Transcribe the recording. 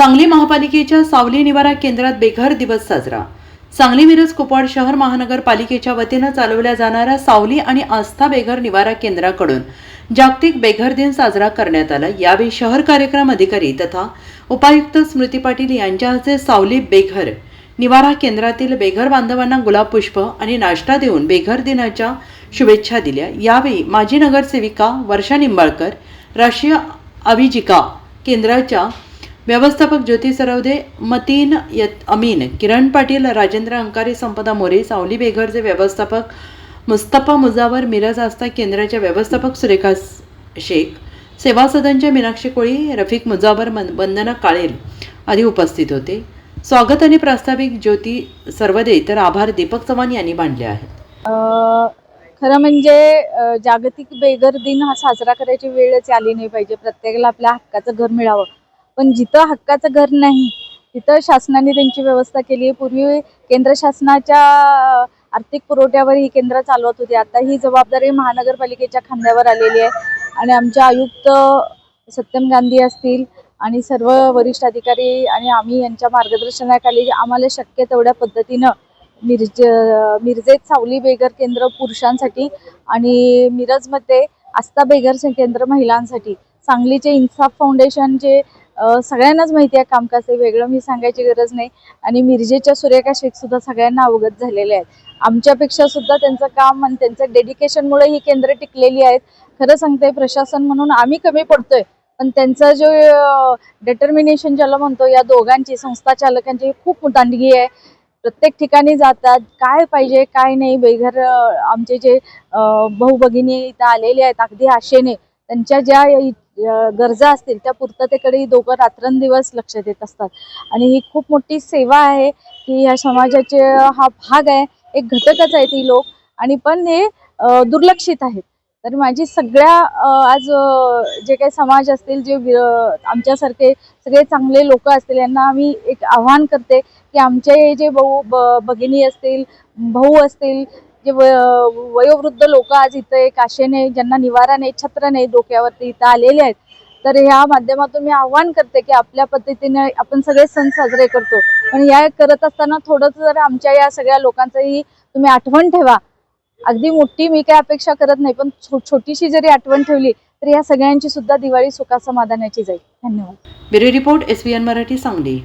सांगली महापालिकेच्या सावली निवारा केंद्रात बेघर दिवस साजरा. सांगली मिरज कुपवाड शहर महानगरपालिकेच्या वतीनं चालवल्या जाणाऱ्या सावली आणि आस्था बेघर निवारा केंद्राकडून जागतिक बेघर दिन साजरा करण्यात आला. यावेळी शहर कार्यक्रम अधिकारी तथा उपायुक्त स्मृती पाटील यांच्या हस्ते सावली बेघर निवारा केंद्रातील बेघर बांधवांना गुलाब पुष्प आणि नाश्ता देऊन बेघर दिनाच्या शुभेच्छा दिल्या. यावेळी माजी नगरसेविका वर्षा निंबाळकर राष्ट्रीय अभिजिका केंद्राच्या व्यवस्थापक ज्योती सरवदे मतीन यत अमीन किरण पाटील राजेंद्र अंकारी संपदा मोरे सावली बेघरचे व्यवस्थापक मुस्तफा मुजावर मिरज आस्था केंद्राच्या व्यवस्थापक सुरेखा शेख सेवा सदनच्या मीनाक्षी कोळी रफिक मुजावर मन- वंदना काळेल आदी उपस्थित होते. स्वागत आणि प्रास्ताविक ज्योती सर्वदे तर आभार दीपक चव्हाण यांनी मांडले आहेत. खरं म्हणजे जागतिक बेघर दिन हा साजरा करायची वेळच आली नाही पाहिजे. प्रत्येकाला आपल्या हक्काचं घर मिळावं. पण जिथं हक्काचं घर नाही तिथं शासनाने त्यांची व्यवस्था केली आहे. पूर्वी केंद्र शासनाच्या आर्थिक पुरवठ्यावर ही केंद्र चालवत होती. आता ही जबाबदारी महानगरपालिकेच्या खांद्यावर आलेली आहे. आणि आमच्या आयुक्त सत्यम गांधी असतील आणि सर्व वरिष्ठ अधिकारी आणि आम्ही यांच्या मार्गदर्शनाखाली आम्हाला शक्य तेवढ्या पद्धतीनं मिरज मिरजेत सावली बेगर केंद्र पुरुषांसाठी आणि मिरजमध्ये आस्था बेगर से- केंद्र महिलांसाठी सांगलीचे इन्साफ फाउंडेशनचे जे सगळ्यांनाच माहिती आहे कामकाज हे वेगळं मी सांगायची गरज नाही. आणि मिरजेच्या सुरेखा शेख सुद्धा सगळ्यांना अवगत झालेले आहेत. आमच्यापेक्षा सुद्धा त्यांचं काम आणि त्यांचं डेडिकेशनमुळे ही केंद्र टिकलेली आहेत. खरं सांगते प्रशासन म्हणून आम्ही कमी पडतोय. पण त्यांचं जो डिटर्मिनेशन ज्याला म्हणतो या दोघांची संस्था चालकांची खूप दांडगी आहे. प्रत्येक ठिकाणी जातात. काय पाहिजे काय नाही. बेघर आमचे जे भाऊ भगिनी इथं आलेले आहेत अगदी आशेने. त्यांच्या ज्या गरजा असतील त्या पूर्ततेकडे दोघं रात्रंदिवस लक्ष देत असतात. आणि ही खूप मोठी सेवा आहे की ह्या समाजाचे हा भाग आहे एक घटकच आहे ती लोक. आणि पण हे दुर्लक्षित आहेत. तर माझी सगळ्या आज जे काही समाज असतील जे आमच्यासारखे सगळे चांगले लोक असतील यांना आम्ही एक आव्हान करते की आमचे जे भाऊ ब- भगिनी असतील भाऊ असतील जे व- वयोवृद्ध लोक आज इथं एक आशेने ज्यांना निवारा नाही छत्र नाही डोक्यावरती इथं आलेले आहेत. तर ह्या माध्यमातून मी आव्हान करते की आपल्या पद्धतीने आपण सगळे सण साजरे करतो. पण या करत असताना थोडंच जर आमच्या या सगळ्या लोकांचंही तुम्ही आठवण ठेवा. अगदी मोठी मी काय अपेक्षा करत नाही पण छोटीशी जरी आठवण ठेवली तर या सगळ्यांची सुद्धा दिवाळी सुखा समाधानाची जाईल. धन्यवाद. Bureau report S Marathi Sangli.